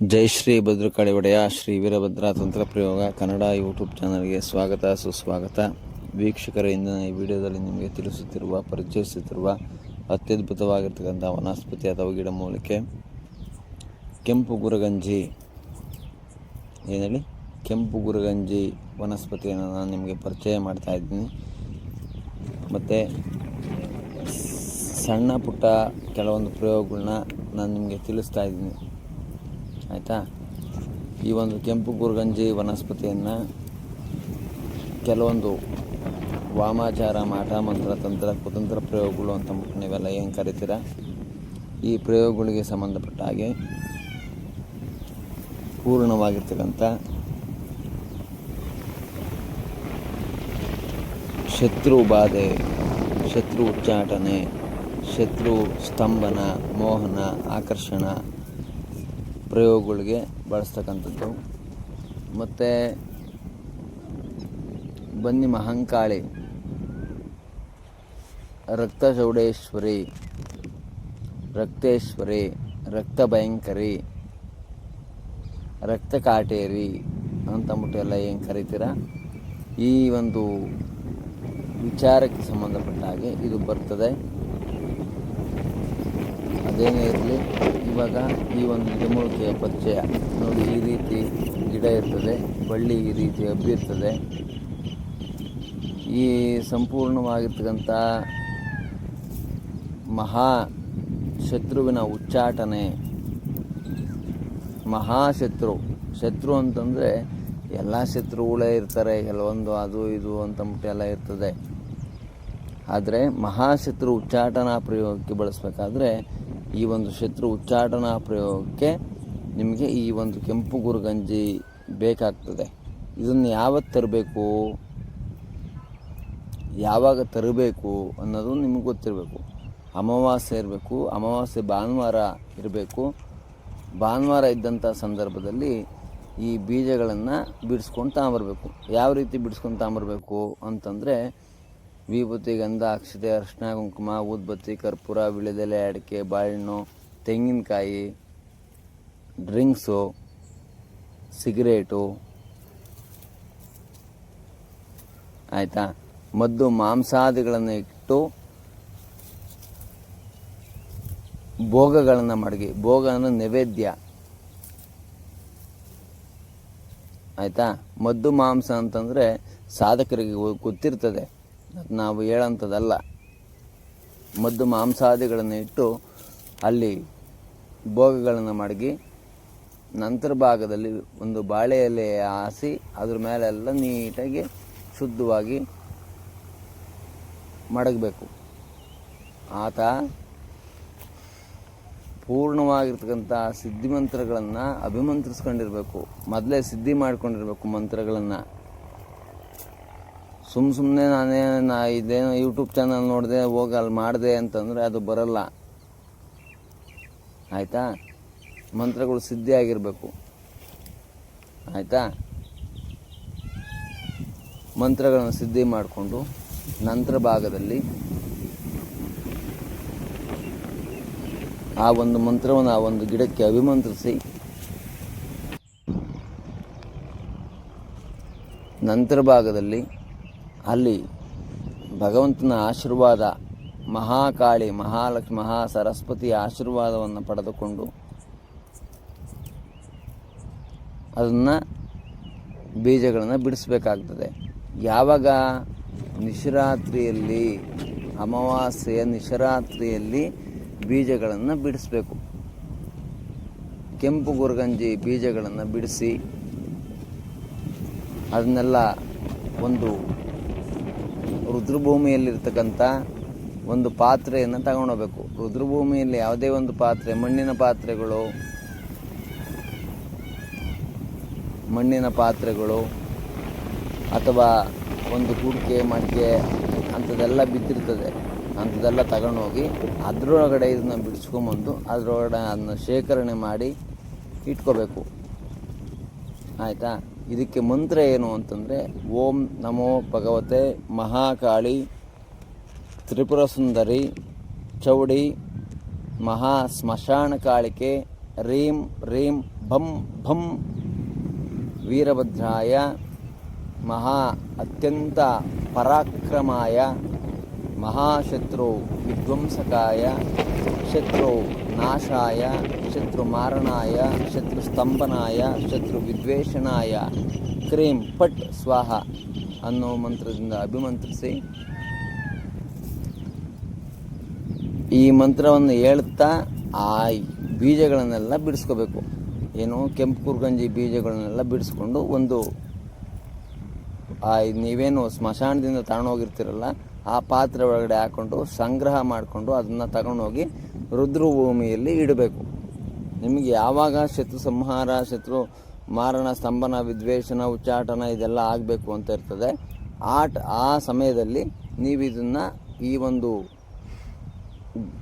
ಜೈ ಶ್ರೀ ಭದ್ರಕಾಳಿ ಒಡೆಯ ಶ್ರೀ ವೀರಭದ್ರ ತಂತ್ರ ಪ್ರಯೋಗ ಕನ್ನಡ ಯೂಟ್ಯೂಬ್ ಚಾನಲ್ಗೆ ಸ್ವಾಗತ, ಸುಸ್ವಾಗತ. ವೀಕ್ಷಕರ, ಇಂದಿನ ಈ ವಿಡಿಯೋದಲ್ಲಿ ನಿಮಗೆ ತಿಳಿಸುತ್ತಿರುವ, ಪರಿಚಯಿಸುತ್ತಿರುವ ಅತ್ಯದ್ಭುತವಾಗಿರ್ತಕ್ಕಂಥ ವನಸ್ಪತಿ ಅಥವಾ ಗಿಡಮೂಲಿಕೆ ಕೆಂಪು ಗುರಗಂಜಿ. ಏನೇಳಿ ಕೆಂಪು ಗುರಗಂಜಿ ವನಸ್ಪತಿಯನ್ನು ನಾನು ನಿಮಗೆ ಪರಿಚಯ ಮಾಡ್ತಾ ಇದ್ದೀನಿ. ಮತ್ತು ಸಣ್ಣ ಪುಟ್ಟ ಕೆಲವೊಂದು ಪ್ರಯೋಗಗಳನ್ನ ನಾನು ನಿಮಗೆ ತಿಳಿಸ್ತಾ ಇದ್ದೀನಿ. ಆಯಿತಾ? ಈ ಒಂದು ಕೆಂಪು ಗುರ್ಗಂಜಿ ವನಸ್ಪತಿಯನ್ನು ಕೆಲವೊಂದು ವಾಮಾಚಾರ, ಮಾಟ, ಮಂತ್ರ, ತಂತ್ರ, ಕುತಂತ್ರ ಪ್ರಯೋಗಗಳು ಅಂತ ನೀವೆಲ್ಲ ಏನು ಕರಿತೀರ? ಈ ಪ್ರಯೋಗಗಳಿಗೆ ಸಂಬಂಧಪಟ್ಟ ಹಾಗೆ ಪೂರ್ಣವಾಗಿರ್ತಕ್ಕಂಥ ಶತ್ರು ಬಾಧೆ, ಶತ್ರು ಉಚ್ಚಾಟನೆ, ಶತ್ರು ಸ್ತಂಭನ, ಮೋಹನ, ಆಕರ್ಷಣ ಪ್ರಯೋಗಗಳಿಗೆ ಬಳಸ್ತಕ್ಕಂಥದ್ದು. ಮತ್ತು ಬನ್ನಿ ಮಹಂಕಾಳಿ ರಕ್ತ ಚೌಡೇಶ್ವರಿ ರಕ್ತೇಶ್ವರಿ ರಕ್ತ ಭಯಂಕರಿ ರಕ್ತ ಕಾಟೇರಿ ಅಂತಂದ್ಬಿಟ್ಟು ಎಲ್ಲ ಏನು ಕರಿತೀರ? ಈ ಒಂದು ವಿಚಾರಕ್ಕೆ ಸಂಬಂಧಪಟ್ಟ ಹಾಗೆ ಇದು ಬರ್ತದೆ. ಅದೇನೇ ಇರಲಿ. ಇವಾಗ ಈ ಒಂದು ಗಿಡಮೂಲಿಕೆಯ ಪರಿಚಯ ನೋಡಿ ಈ ರೀತಿ ಗಿಡ ಇರ್ತದೆ, ಬಳ್ಳಿ ಈ ರೀತಿ ಹಬ್ಬಿರ್ತದೆ ಈ ಸಂಪೂರ್ಣವಾಗಿರ್ತಕ್ಕಂಥ ಮಹಾ ಶತ್ರುವಿನ ಉಚ್ಚಾಟನೆ. ಮಹಾಶತ್ರು ಶತ್ರು. ಅಂತಂದರೆ ಎಲ್ಲ ಶತ್ರುಗಳೇ ಇರ್ತಾರೆ, ಕೆಲವೊಂದು ಅದು ಇದು ಅಂತಂದ್ಬಿಟ್ಟು ಎಲ್ಲ ಇರ್ತದೆ. ಆದರೆ ಮಹಾಶತ್ರು ಉಚ್ಚಾಟನಾ ಪ್ರಯೋಗಕ್ಕೆ ಬಳಸಬೇಕಾದ್ರೆ ಈ ಒಂದು ಶತ್ರು ಉಚ್ಚಾಟನಾ ಪ್ರಯೋಗಕ್ಕೆ ನಿಮಗೆ ಈ ಒಂದು ಕೆಂಪು ಗುರುಗಂಜಿ ಬೇಕಾಗ್ತದೆ. ಇದನ್ನು ಯಾವತ್ತು ತರಬೇಕು? ಯಾವಾಗ ತರಬೇಕು ಅನ್ನೋದು ನಿಮಗೆ ಗೊತ್ತಿರಬೇಕು. ಅಮಾವಾಸ್ಯೆ ಇರಬೇಕು, ಅಮಾವಾಸ್ಯೆ ಭಾನುವಾರ ಇರಬೇಕು. ಭಾನುವಾರ ಇದ್ದಂಥ ಸಂದರ್ಭದಲ್ಲಿ ಈ ಬೀಜಗಳನ್ನು ಬಿಡಿಸ್ಕೊಂಡು ತಗೊಂಬರ್ಬೇಕು ಯಾವ ರೀತಿ ಬಿಡಿಸ್ಕೊಂಡು ತಗೊಂಬರ್ಬೇಕು ಅಂತಂದರೆ ವಿಭೂತಿ, ಗಂಧ, ಅಕ್ಷತೆ ಅರ್ಶಿನ ಕುಂಕುಮ ಊದ್ಬತ್ತಿ ಕರ್ಪೂರ ವಿಳೆದೆಲೆ ಅಡಿಕೆ, ಬಾಳೆಹಣ್ಣು, ತೆಂಗಿನಕಾಯಿ, ಡ್ರಿಂಕ್ಸು, ಸಿಗರೇಟು. ಆಯಿತಾ? ಮದ್ದು, ಮಾಂಸಾದಿಗಳನ್ನು ಇಟ್ಟು ಭೋಗಗಳನ್ನು ಮಡಗಿ. ಭೋಗ ಅನ್ನೋ ನೈವೇದ್ಯ. ಆಯಿತಾ? ಮದ್ದು, ಮಾಂಸ ಅಂತಂದರೆ ಸಾಧಕರಿಗೆ ಗೊತ್ತಿರ್ತದೆ. ನಾವು ಹೇಳೋಂಥದ್ದಲ್ಲ ಮದ್ದು ಮಾಂಸಾದಿಗಳನ್ನು ಇಟ್ಟು ಅಲ್ಲಿ ಭೋಗಗಳನ್ನು ಮಡಗಿ, ನಂತರ ಭಾಗದಲ್ಲಿ ಒಂದು ಬಾಳೆ ಎಲೆ ಹಾಸಿ, ಅದ್ರ ಮೇಲೆಲ್ಲ ನೀಟಾಗಿ ಶುದ್ಧವಾಗಿ ಮಡಗಬೇಕು. ಆತ ಪೂರ್ಣವಾಗಿರ್ತಕ್ಕಂಥ ಸಿದ್ಧಿ ಮಂತ್ರಗಳನ್ನು ಅಭಿಮಂತ್ರಿಸ್ಕೊಂಡಿರಬೇಕು. ಮೊದಲೇ ಸಿದ್ಧಿ ಮಾಡ್ಕೊಂಡಿರಬೇಕು ಮಂತ್ರಗಳನ್ನು. ಸುಮ್ಮ ಸುಮ್ಮನೆ ನಾನೇ ನಾ ಇದೇನೋ ಯೂಟ್ಯೂಬ್ ಚಾನಲ್ ನೋಡಿದೆ ಹೋಗಿ ಅಲ್ಲಿ ಮಾಡಿದೆ ಅಂತಂದರೆ ಅದು ಬರಲ್ಲ. ಆಯಿತಾ? ಮಂತ್ರಗಳು ಸಿದ್ಧಿ ಆಗಿರಬೇಕು ಆಯಿತಾ? ಮಂತ್ರಗಳನ್ನು ಸಿದ್ಧಿ ಮಾಡಿಕೊಂಡು ನಂತರ ಭಾಗದಲ್ಲಿ ಆ ಒಂದು ಮಂತ್ರವನ್ನು ಆ ಒಂದು ಗಿಡಕ್ಕೆ ಅಭಿಮಂತ್ರಿಸಿ ನಂತರ ಭಾಗದಲ್ಲಿ ಅಲ್ಲಿ ಭಗವಂತನ ಆಶೀರ್ವಾದ, ಮಹಾಕಾಳಿ, ಮಹಾಲಕ್ಷ್ಮಿ ಮಹಾ ಸರಸ್ವತಿಯ ಆಶೀರ್ವಾದವನ್ನು ಪಡೆದುಕೊಂಡು ಅದನ್ನು ಬೀಜಗಳನ್ನು ಬಿಡಿಸಬೇಕಾಗ್ತದೆ. ಯಾವಾಗ ನಿಶರಾತ್ರಿಯಲ್ಲಿ, ಅಮಾವಾಸ್ಯೆಯ ನಿಶರಾತ್ರಿಯಲ್ಲಿ ಬೀಜಗಳನ್ನು ಬಿಡಿಸಬೇಕು? ಕೆಂಪು ಗುರ್ಗಂಜಿ ಬೀಜಗಳನ್ನು ಬಿಡಿಸಿ ಅದನ್ನೆಲ್ಲ ಒಂದು ರುದ್ರಭೂಮಿಯಲ್ಲಿರ್ತಕ್ಕಂಥ ಒಂದು ಪಾತ್ರೆಯನ್ನು ತಗೊಂಡೋಗ್ಬೇಕು. ರುದ್ರಭೂಮಿಯಲ್ಲಿ ಯಾವುದೇ ಒಂದು ಪಾತ್ರೆ, ಮಣ್ಣಿನ ಪಾತ್ರೆಗಳು ಮಣ್ಣಿನ ಪಾತ್ರೆಗಳು ಅಥವಾ ಒಂದು ಕುಡಿಕೆ ಮಡಿಕೆ ಅಂಥದ್ದೆಲ್ಲ ಬಿದ್ದಿರ್ತದೆ. ಅಂಥದ್ದೆಲ್ಲ ತಗೊಂಡೋಗಿ ಅದರೊಳಗಡೆ ಇದನ್ನ ಬಿಡಿಸ್ಕೊಂಬಂದು ಅದರೊಳಗಡೆ ಅದನ್ನ ಶೇಖರಣೆ ಮಾಡಿ ಇಟ್ಕೋಬೇಕು. ಆಯಿತಾ? ಇದಕ್ಕೆ ಮಂತ್ರ ಏನು ಅಂತಂದರೆ, ಓಂ ನಮೋ ಭಗವತೆ ಮಹಾಕಾಳಿ, ತ್ರಿಪುರ ಸುಂದರಿ, ಚೌಡಿ, ಮಹಾ ಸ್ಮಶಾನ ಕಾಳಿಕೆ, ರೀಂ ರೀಂ ಭಂ ಭಂ, ವೀರಭದ್ರಾಯ, ಮಹಾ ಅತ್ಯಂತ ಪರಾಕ್ರಮಾಯ ಮಹಾಶತ್ರು ವಿಧ್ವಂಸಕಾಯ ಶತ್ರು ನಾಶಾಯ, ಶತ್ರು ಮಾರಣಾಯ, ಶತ್ರು ಸ್ತಂಭನಾಯ, ಶತ್ರು ವಿದ್ವೇಷಣಾಯ. ಕ್ರೀಂ ಪಟ್ ಸ್ವಾಹ ಅನ್ನೋ ಮಂತ್ರದಿಂದ ಅಭಿಮಂತ್ರಿಸಿ ಈ ಮಂತ್ರವನ್ನು ಹೇಳ್ತಾ ಆ ಬೀಜಗಳನ್ನೆಲ್ಲ ಬಿಡಿಸ್ಕೋಬೇಕು. ಏನು ಕೆಂಪು ಕುರ್ಗಂಜಿ ಬೀಜಗಳನ್ನೆಲ್ಲ ಬಿಡಿಸ್ಕೊಂಡು ಒಂದು ಆ, ನೀವೇನು ಸ್ಮಶಾನದಿಂದ ತಗೊಂಡೋಗಿರ್ತಿರಲ್ಲ, ಆ ಪಾತ್ರೆ ಒಳಗಡೆ ಹಾಕ್ಕೊಂಡು ಸಂಗ್ರಹ ಮಾಡಿಕೊಂಡು ಅದನ್ನು ತಗೊಂಡೋಗಿ ರುದ್ರಭೂಮಿಯಲ್ಲಿ ಇಡಬೇಕು. ನಿಮಗೆ ಯಾವಾಗ ಶತ್ರು ಸಂಹಾರ, ಶತ್ರು ಮಾರಣ, ಸ್ತಂಭನ, ವಿದ್ವೇಷನ, ಉಚ್ಚಾಟನ ಇದೆಲ್ಲ ಆಗಬೇಕು ಅಂತ ಇರ್ತದೆ ಆಟ ಆ ಸಮಯದಲ್ಲಿ ನೀವು ಇದನ್ನು ಈ ಒಂದು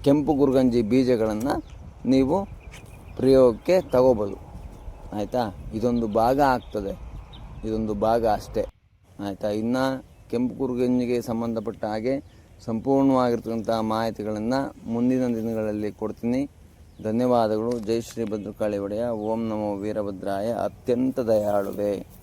ಕೆಂಪು ಗುರ್ಗಂಜಿ ಬೀಜಗಳನ್ನು ನೀವು ಪ್ರಯೋಗಕ್ಕೆ ತಗೋಬೋದು. ಆಯಿತಾ? ಇದೊಂದು ಭಾಗ ಆಗ್ತದೆ. ಇದೊಂದು ಭಾಗ ಅಷ್ಟೇ. ಆಯಿತಾ? ಇನ್ನು ಕೆಂಪು ಕುರುಗಂಜಿಗೆ ಸಂಬಂಧಪಟ್ಟ ಹಾಗೆ ಸಂಪೂರ್ಣವಾಗಿರ್ತಕ್ಕಂಥ ಮಾಹಿತಿಗಳನ್ನು ಮುಂದಿನ ದಿನಗಳಲ್ಲಿ ಕೊಡ್ತೀನಿ. ಧನ್ಯವಾದಗಳು. ಜೈ ಶ್ರೀ ಭದ್ರಕಾಳಿ ಒಡೆಯ. ಓಂ ನಮೋ ವೀರಭದ್ರಾಯ. ಅತ್ಯಂತ ದಯಾಳುವೆ.